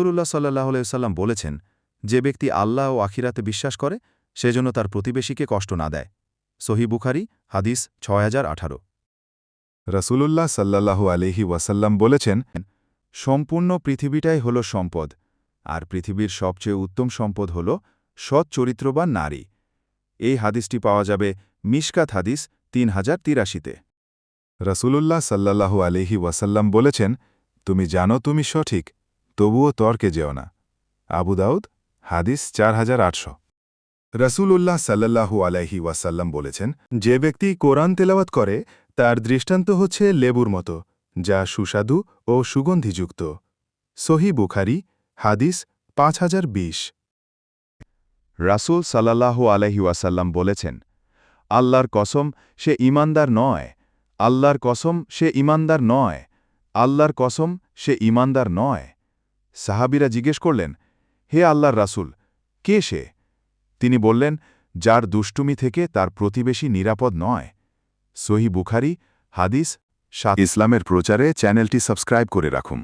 রাসূলুল্লাহ সাল্লাহ সাল্লাম বলেছেন, যে ব্যক্তি আল্লাহ ও আখিরাতে বিশ্বাস করে, সেজন্য তার প্রতিবেশীকে কষ্ট না দেয়। সহি বুখারি, হাদিস ছয় হাজার আঠারো। রসুলুল্লাহ সাল্লাল্লাহু আলহি ওয়াসাল্লাম বলেছেন, সম্পূর্ণ পৃথিবীটাই হল সম্পদ, আর পৃথিবীর সবচেয়ে উত্তম সম্পদ হল সৎ চরিত্রবান নারী। এই হাদিসটি পাওয়া যাবে মিশকাত হাদিস তিন হাজার তিরাশিতে। রসুলুল্লাহ সাল্লাল্লাহু আলহি ওয়াসাল্লাম বলেছেন, তুমি জানো তুমি সঠিক তবুও তর্কে যেও না। আবু দাউদ, হাদিস চার হাজার আটশো। রসুলুল্লাহ সাল্লাল্লাহু আলাইহি ওয়াসাল্লাম বলেছেন, যে ব্যক্তি কোরআন তেলাওয়াত করে, তার দৃষ্টান্ত হচ্ছে লেবুর মতো, যা সুস্বাদু ও সুগন্ধিযুক্ত। সহি বুখারি, হাদিস পাঁচ হাজার বিশ। রাসূল সাল্লাল্লাহু আলহি ওয়াসাল্লাম বলেছেন, আল্লাহর কসম সে ইমানদার নয়, আল্লাহর কসম সে ইমানদার নয়, আল্লাহর কসম সে ইমানদার নয়। সাহাবিরা জিজ্ঞেস করলেন, হে আল্লাহর রাসুল, কে সে? তিনি বললেন, যার দুষ্টুমি থেকে তার প্রতিবেশী নিরাপদ নয়। সহি বুখারি, হাদিস ইসলামের প্রচারে চ্যানেলটি সাবস্ক্রাইব করে রাখুন।